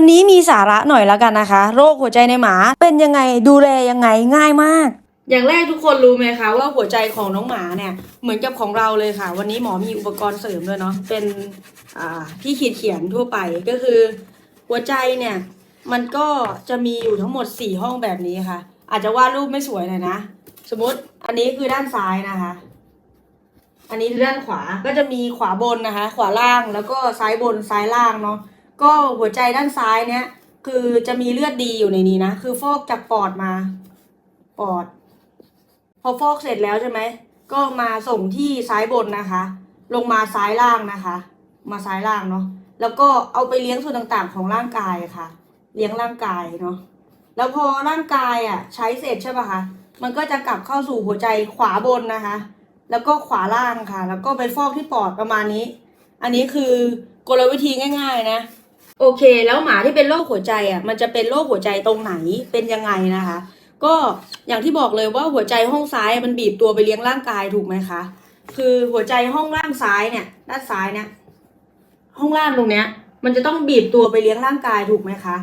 วันนี้มีสาระหน่อยแล้วกันนะคะ โรคหัวใจในหมาเป็นยังไงดูแลยังไงง่ายมาก อย่างแรกทุกคนรู้ไหมคะว่าหัวใจของน้องหมาเนี่ยเหมือนกับของเราเลยค่ะ วันนี้หมอมีอุปกรณ์เสริมด้วยเนาะเป็นอ่าที่ขีดเขียนทั่วไปก็คือ หัวใจเนี่ยมันก็จะมีอยู่ทั้งหมดสี่ห้องแบบนี้ค่ะ อาจจะวาดรูปไม่สวยหน่อยนะ สมมติอันนี้คือด้านซ้ายนะคะ อันนี้คือด้านขวาก็จะมีขวาบนนะคะ ขวาล่างแล้วก็ซ้ายบนซ้ายล่างเนาะ ก็หัวใจด้านซ้ายเนี่ยคือจะมีเลือดดีอยู่ในนี้นะ คือฟอกจากปอดมา ปอด พอฟอกเสร็จแล้วใช่ไหม ก็มาส่งที่ซ้ายบนนะคะ ลงมาซ้ายล่างนะคะ มาซ้ายล่างเนาะ แล้วก็เอาไปเลี้ยงส่วนต่างๆ ของร่างกายค่ะ เลี้ยงร่างกายเนาะ แล้วพอร่างกายอะ ใช้เสร็จใช่ป่ะคะ มันก็จะกลับเข้าสู่หัวใจขวาบนนะคะ แล้วก็ขวาล่างค่ะ แล้วก็ไปฟอกที่ปอดประมาณนี้ อันนี้คือกลวิธีง่าย ๆ นะ โอเค แล้วหมาที่เป็นโรคหัวใจอะมันจะเป็นโรคหัวใจตรงไหนเป็นยังไงนะคะ ก็อย่างที่บอกเลยว่าหัวใจห้องซ้ายมันบีบตัวไปเลี้ยงร่างกายถูกไหมคะ คือหัวใจห้องล่างซ้ายเนี่ย ด้านซ้ายเนี่ยห้องล่างตรงเนี้ย มันจะต้องบีบตัวไปเลี้ยงร่างกายถูกไหมคะ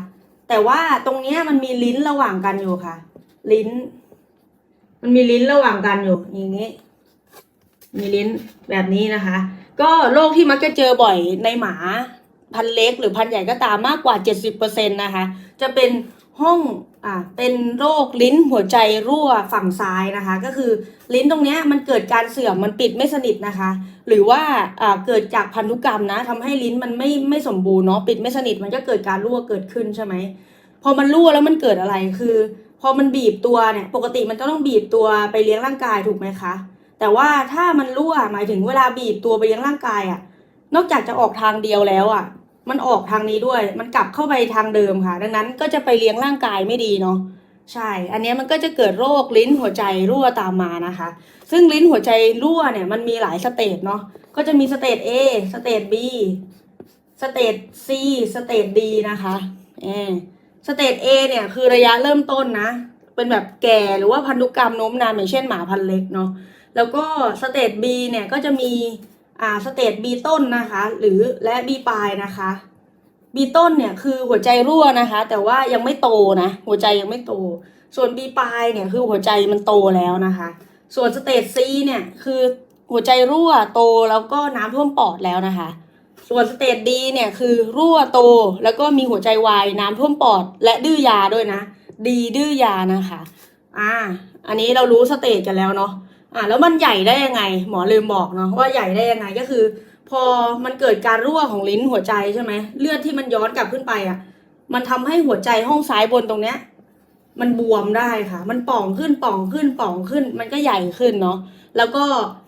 แต่ว่าตรงเนี้ยมันมีลิ้นระหว่างกันอยู่ค่ะ ลิ้น มันมีลิ้นระหว่างกันอยู่อย่างนี้ มีลิ้นแบบนี้นะคะ ก็โรคที่มักจะเจอบ่อยในหมา พันเล็กหรือพันใหญ่ก็ตามมากกว่า 70%นะคะ จะเป็นห้องอ่าเป็นโรคลิ้นหัวใจรั่วฝั่งซ้ายนะคะ ก็คือลิ้นตรงนี้มันเกิดการเสื่อมมันปิดไม่สนิทนะคะ หรือว่าอ่าเกิดจากพันธุกรรมนะทำให้ลิ้นมันไม่ไม่สมบูรณ์เนาะปิดไม่สนิทมันก็เกิดการรั่วเกิดขึ้นใช่ไหมพอมันรั่วแล้วมันเกิดอะไรคือ พอมันบีบตัวเนี่ยปกติมันจะต้องบีบตัวไปเลี้ยงร่างกายถูกไหมคะแต่ว่าถ้ามันรั่วหมายถึงเวลาบีบตัวไปเลี้ยงร่างกายอะ่ะนอกจากจะออกทางเดียวแล้วอะ่ะ มันออกทางนี้ด้วย มันกลับเข้าไปทางเดิมค่ะ ดังนั้นก็จะไปเลี้ยงร่างกายไม่ดีเนาะใช่ อันนี้มันก็จะเกิดโรคลิ้นหัวใจรั่วตามมานะคะ ซึ่งลิ้นหัวใจรั่วเนี่ยมันมีหลายสเตจเนาะ ก็จะมีสเตจ A สเตจ B สเตจ C สเตจ D นะคะเอสเตจ A เนี่ยคือระยะเริ่มต้นนะ เป็นแบบแก่หรือว่าพันธุกรรมโน้มนำอย่างเช่นหมาพันธุ์เล็กเนาะ แล้วก็สเตจ B เนี่ยก็จะมี อ่าสเตจ B ต้นนะคะ หรือและ B ปลายนะคะ B ต้นเนี่ยคือหัวใจรั่วนะคะ แต่ว่ายังไม่โตนะหัวใจยังไม่โต ส่วน B ปลายเนี่ยคือหัวใจมันโตแล้วนะคะ ส่วนสเตจ C เนี่ยคือหัวใจรั่วโตแล้วก็น้ำท่วมปอดแล้วนะคะ ส่วนสเตจ D เนี่ยคือรั่วโตแล้วก็มีหัวใจวายน้ำท่วมปอด และดื้อยาด้วยนะ ดีดื้อยานะคะ อ่า อันนี้เรารู้สเตจกันแล้วเนาะ อ่าแล้วมันใหญ่ได้ยังไง หมอลืมบอกเนาะว่าใหญ่ได้ยังไงก็คือ พอมันเกิดการรั่วของลิ้นหัวใจใช่ไหมเลือดที่มันย้อนกลับขึ้นไปอะ มันทำให้หัวใจห้องซ้ายบนตรงเนี้ย มันบวมได้ค่ะ มันป่องขึ้นป่องขึ้นป่องขึ้น มันก็ใหญ่ขึ้นเนาะแล้วก็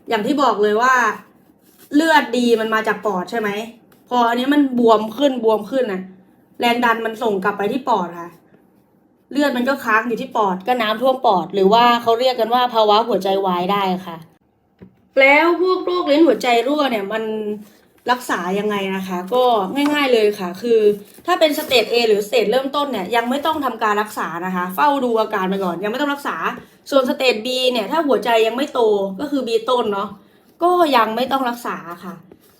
อย่างที่บอกเลยว่า เลือดดีมันมาจากปอดใช่ไหมพออันนี้มันบวมขึ้นบวมขึ้นน่ะแรงดันมันส่งกลับไปที่ปอดค่ะ เลือดมันก็ค้างอยู่ที่ปอดก็น้ำท่วมปอด หรือว่าเขาเรียกกันว่าภาวะหัวใจวายได้ค่ะ แล้วพวกโรคเล้นหัวใจรั่วเนี่ยมันรักษายังไงนะคะ ก็ง่ายๆเลยค่ะ คือ ถ้าเป็นสเตจ A หรือสเตจเริ่มต้นเนี่ยยังไม่ต้องทำการรักษานะคะ เฝ้าดูอาการไปก่อน ยังไม่ต้องรักษา ส่วนสเตจ B เนี่ยถ้าหัวใจยังไม่โตก็คือ B ต้นเนาะก็ยังไม่ต้องรักษาค่ะ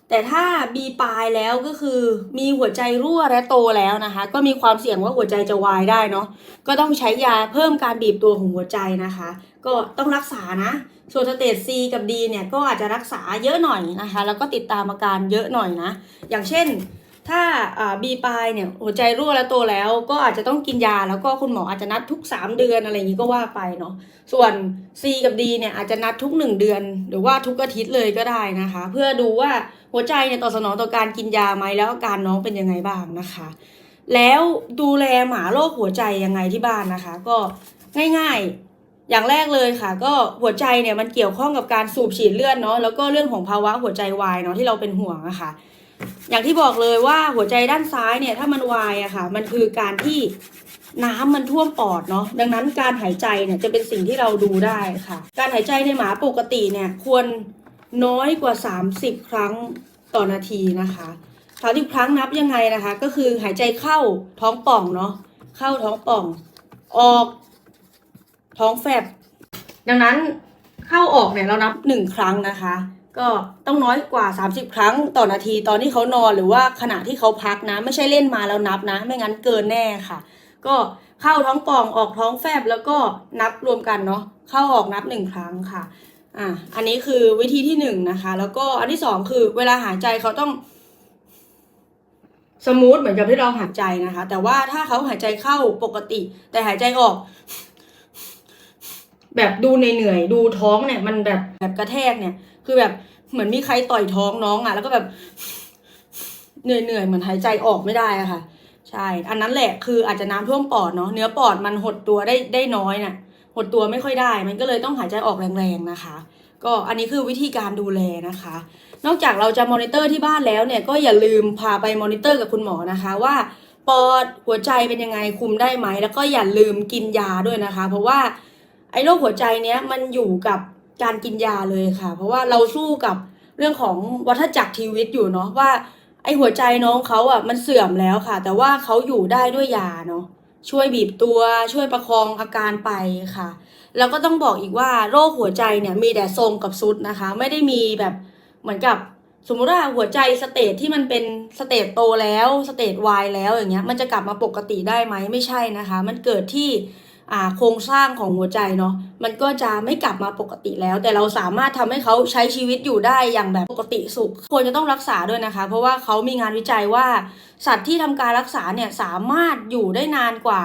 แต่ถ้า B ปลายแล้วก็คือมีหัวใจรั่วและโตแล้วนะคะ ก็มีความเสี่ยงว่าหัวใจจะวายได้เนาะก็ต้องใช้ยาเพิ่มการบีบตัวของหัวใจนะคะ ก็ต้องรักษานะส่วนสเตจ C กับ D เนี่ยก็อาจจะรักษาเยอะหน่อยนะคะ แล้วก็ติดตามอาการเยอะหน่อยนะ อย่างเช่นถ้าอ่า B ปลายเนี่ยหัวใจรั่วและโตแล้วก็อาจจะต้องกินยาแล้วก็คุณหมออาจจะนัดทุก 3 เดือนอะไรอย่างนี้ก็ว่าไปเนาะส่วน C กับ D เนี่ยอาจจะนัดทุก 1 เดือน หรือว่าทุกอาทิตย์เลยก็ได้นะคะ เพื่อดูว่า หัวใจเนี่ยตอบสนองต่อการกินยาไหมแล้วอาการน้องเป็นยังไงบ้างนะคะ แล้วดูแลหมาโรคหัวใจยังไงที่บ้านนะคะ ก็ง่ายๆ อย่างแรกเลยค่ะ ก็หัวใจเนี่ยมันเกี่ยวข้องกับการสูบฉีดเลือดเนาะแล้วก็เรื่องของภาวะหัวใจวายเนาะที่เราเป็นห่วงอะค่ะอย่างที่บอกเลยว่าหัวใจด้านซ้ายเนี่ยถ้ามันวายอะค่ะ มันคือการที่น้ำมันท่วมปอดเนาะดังนั้นการหายใจเนี่ยจะเป็นสิ่งที่เราดูได้ค่ะ การหายใจในหมาปกติเนี่ยควร น้อยกว่า 30 ครั้งต่อนาทีนะคะสามสิบครั้งนับยังไงนะคะ ก็คือหายใจเข้าท้องป่องเนาะเข้าท้องป่อง ออก ท้องแฟบ ดังนั้นเข้าออกเนี่ยเรานับหนึ่งครั้งนะคะ ก็ต้องน้อยกว่า 30 ครั้งต่อนาที ตอนที่เขานอนหรือว่าขณะที่เขาพักนะ ไม่ใช่เล่นมาแล้วนับนะ ไม่งั้นเกินแน่ค่ะ ก็เข้าท้องป่องออกท้องแฟบแล้วก็นับรวมกันเนาะเข้าออกนับหนึ่งครั้งค่ะ อะอันนี้คือวิธีที่หนึ่งนะคะ แล้วก็อันที่สองคือเวลาหายใจเขาต้องสมูทเหมือนกับที่เราหายใจนะคะ แต่ว่าถ้าเขาหายใจเข้าปกติ แต่หายใจออก แบบดูเหนื่อยๆดูท้องเนี่ย มันแบบแบบกระแทกเนี่ย คือแบบเหมือนมีใครต่อยท้องน้องอะ แล้วก็แบบเหนื่อยๆเหมือนหายใจออกไม่ได้อะค่ะ ใช่ อันนั้นแหละคืออาจจะน้ำท่วมปอดเนาะเนื้อปอดมันหดตัวได้ได้น้อยน่ะ หดตัวไม่ค่อยได้ มันก็เลยต้องหายใจออกแรงๆนะคะ ก็อันนี้คือวิธีการดูแลนะคะ นอกจากเราจะมอนิเตอร์ที่บ้านแล้วเนี่ยก็อย่าลืมพาไปมอนิเตอร์กับคุณหมอนะคะว่าปอดหัวใจเป็นยังไงคุมได้ไหม แล้วก็อย่าลืมกินยาด้วยนะคะ เพราะว่าไอ้โรคหัวใจเนี้ยมันอยู่กับการกินยาเลยค่ะ เพราะว่าเราสู้กับเรื่องของวัฏจักรชีวิตอยู่เนาะว่าไอ้หัวใจน้องเขาอะมันเสื่อมแล้วค่ะ แต่ว่าเขาอยู่ได้ด้วยยาเนาะ ช่วยบีบตัวช่วยประคองอาการไปค่ะ แล้วก็ต้องบอกอีกว่าโรคหัวใจเนี่ยมีแต่ทรงกับซุดนะคะ ไม่ได้มีแบบเหมือนกับสมมุติว่าหัวใจสเตจที่มันเป็นสเตจโตแล้วสเตจวายแล้วอย่างเงี้ยมันจะกลับมาปกติได้ไหมไม่ใช่นะคะ มันเกิดที่ โครงสร้างของหัวใจเนาะมันก็จะไม่กลับมาปกติแล้ว แต่เราสามารถทำให้เขาใช้ชีวิตอยู่ได้อย่างแบบปกติสุขควรจะต้องรักษาด้วยนะคะ เพราะว่าเขามีงานวิจัยว่า สัตว์ที่ทำการรักษาเนี่ยสามารถอยู่ได้นานกว่า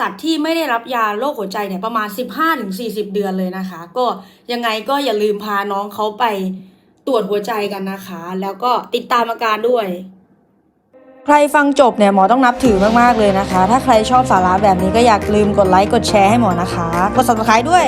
สัตว์ที่ไม่ได้รับยาโรคหัวใจเนี่ยประมาณ 15-40 เดือนเลยนะคะ ก็ยังไงก็อย่าลืมพาน้องเขาไปตรวจหัวใจกันนะคะ แล้วก็ติดตามอาการด้วย ใครฟังจบเนี่ยหมอต้องนับถือมาก ๆ เลยนะคะ ถ้าใครชอบสาระแบบนี้ก็อยากลืมกดไลค์กดแชร์ให้หมอนะคะ กด subscribe ด้วย